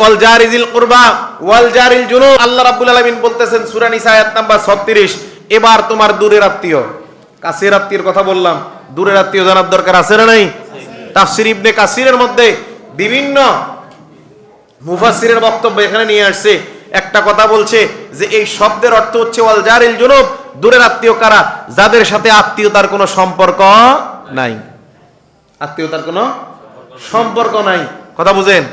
ওয়াল জারিজিল কুরবা, ওয়াল জারিল জুনুব। আল্লাহ রাব্বুল আলামিন বলতেছেন, সূরা নিসা আয়াত নাম্বার 36 এবার তোমার দূরের আত্মীয়। কাছের আত্মীয়ের কথা বললাম, দূরের আত্মীয় জানার দরকার আছে না নাই? তাফসির ইবনে কাসিরের মধ্যে বিভিন্ন মুফাসসিরের বক্তব্য এখানে নিয়ে আসছে। একটা কথা বলছে যে, এই শব্দের অর্থ হচ্ছে ওয়াল জারিল জুনুব। দূরের আত্মীয় কারা? যাদের সাথে আত্মীয়তার কোনো সম্পর্ক নাই। আত্মীয়তার কোনো সম্পর্ক নাই। কথা বুঝেন?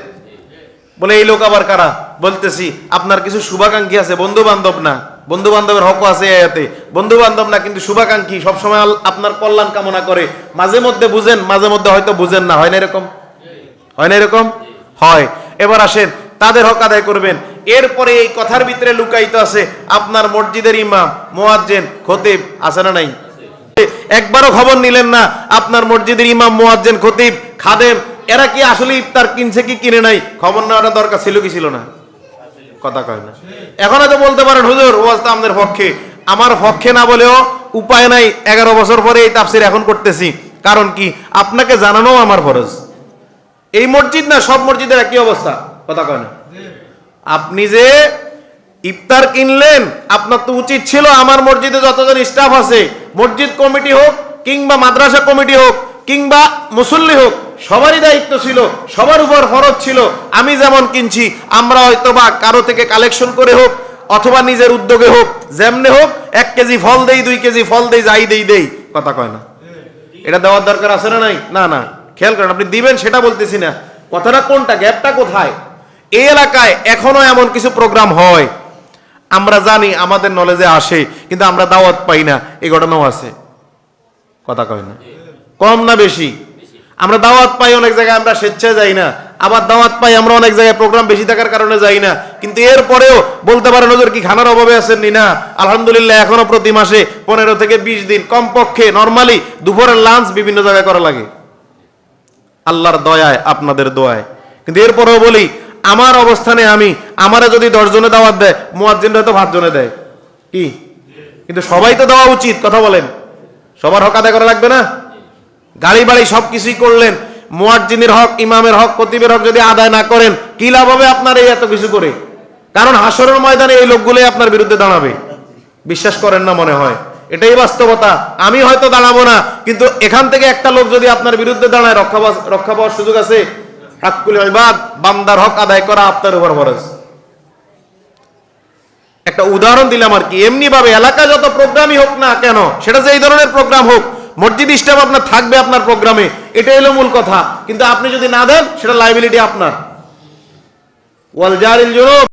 বলে, এই লোক আবার কারা? বলতেছি, আপনার কিছু শুভাকাঙ্ক্ষী আছে বন্ধু বান্ধব না। বন্ধু বান্ধবের হক আছে আয়াতে। বন্ধু বান্ধব না, কিন্তু শুভাকাঙ্ক্ষী। সবসময় আপনার কল্যাণ কামনা করে। মাঝে মধ্যে বুঝেন, মাঝে মধ্যে হয়তো বুঝেন না। হয় না এরকম? হয় না এরকম? হয়। এবার আসেন, তাদের হক আদায় করবেন। এরপরে এই কথার ভিতরে লুকায়িত আছে, আপনার মসজিদের ইমাম, মোয়াজ্জেন, খতিব, আছে না নাই? একবারও খবর নিলেন না, আপনার মসজিদের ইমাম, মুয়াজ্জেন, খতিব, খাদেম এরা কি আসলে ইফতার কিনছে কি কিনে নাই? খবর নেওয়াটা দরকার ছিল কি ছিল না? কথা কয় না। এখন হয়তো বলতে পারেন, হুজুর, ওয়াজ তো আমাদের পক্ষে। আমার পক্ষে না বলেও উপায় নাই। এগারো বছর পরে এই তাফসির এখন করতেছি। কারণ কি? আপনাকে জানানো আমার ফরজ। এই মসজিদ না, সব মসজিদের একই অবস্থা। কথা কয় না। আপনি যে ইফতার কিনলেন, আপনার তো উচিত ছিল আমার মসজিদে যতজন স্টাফ আছে, মসজিদ কমিটি হোক কিংবা মাদ্রাসা কমিটি হোক কিংবা মুসল্লি হোক সবারই দায়িত্ব ছিল, সবার উপর ফরজ ছিল। আমি যেমন কিনছি, আমরা হয়তো বা কারও থেকে কালেকশন করে হোক, অথবা নিজের উদ্যোগে হোক, যেমনে হোক, এক কেজি ফল দেই, দুই কেজি ফল দেই, যাই দেই দেই। কথা কয় না? এটা দেওয়ার দরকার আছে না নাই? না না। খেয়াল করেন, আপনি দিবেন সেটা বলতেছি না। কথাটা কোনটা, গ্যাপটা কোথায়? এই এলাকায় এখনও এমন কিছু প্রোগ্রাম হয়। আমরা জানি আমাদের নলেজে আসে, কিন্তু আমরা দাওয়াত পাই না। এই ঘটনাও আছে। কথা কয় না? কম না বেশি? আমরা দাওয়াত পাই অনেক জায়গায়, আমরা স্বেচ্ছায় যাই না। আবার দাওয়াত পাই, আমরা অনেক জায়গায় প্রোগ্রাম বেশি থাকার কারণে যাই না। কিন্তু এরপরেও বলতে পারেন ওদের কি খানার অভাবে আছেন নি? আলহামদুলিল্লাহ, এখনও প্রতি মাসে পনেরো থেকে বিশ দিন কমপক্ষে নর্মালি দুপুরের লাঞ্চ বিভিন্ন জায়গায় করা লাগে। আল্লাহর দয়ায়, আপনাদের দোয়ায়। কিন্তু এরপরেও বলি, আমার অবস্থানে আমি, আমারে যদি দশজনে দাওয়াত দেয় মুয়াজ্জিন হয়তো পাঁচজনে দেয়। কি? কিন্তু সবাই তো দেওয়া উচিত, কথা বলেন। সবার হক আদায় করা লাগবে না? গাড়ি বাড়ি সব কিছুই করলেন। মুয়াজ্জিনের হক, ইমামের হক কতিবের হক যদি আদায় না করেন, কি লাভ হবে আপনার এই এত কিছু করে? কারণ হাসরের ময়দানে এই লোকগুলোই আপনার বিরুদ্ধে দাঁড়াবে। বিশ্বাস করেন না মনে হয়। এটাই বাস্তবতা। আমি হয়তো দাঁড়াবো না, কিন্তু এখান থেকে একটা লোক যদি আপনার বিরুদ্ধে দাঁড়ায়, রক্ষা রক্ষা পাওয়ার সুযোগ আছে বান্দার হক আদায় করা আপনার উপর ফরজ। একটা উদাহরণ দিলাম আর কি। এমনি ভাবে এলাকা যত প্রোগ্রামই হোক না কেন, সেটা যে এই ধরনের প্রোগ্রাম হোক মসজিদ স্টাফ আপনার থাকবে আপনার প্রোগ্রামে, এটাই হলো মূল কথা। কিন্তু আপনি যদি না দেন, সেটা লাইবিলিটি আপনার। ওয়াল জারিল জুনুব।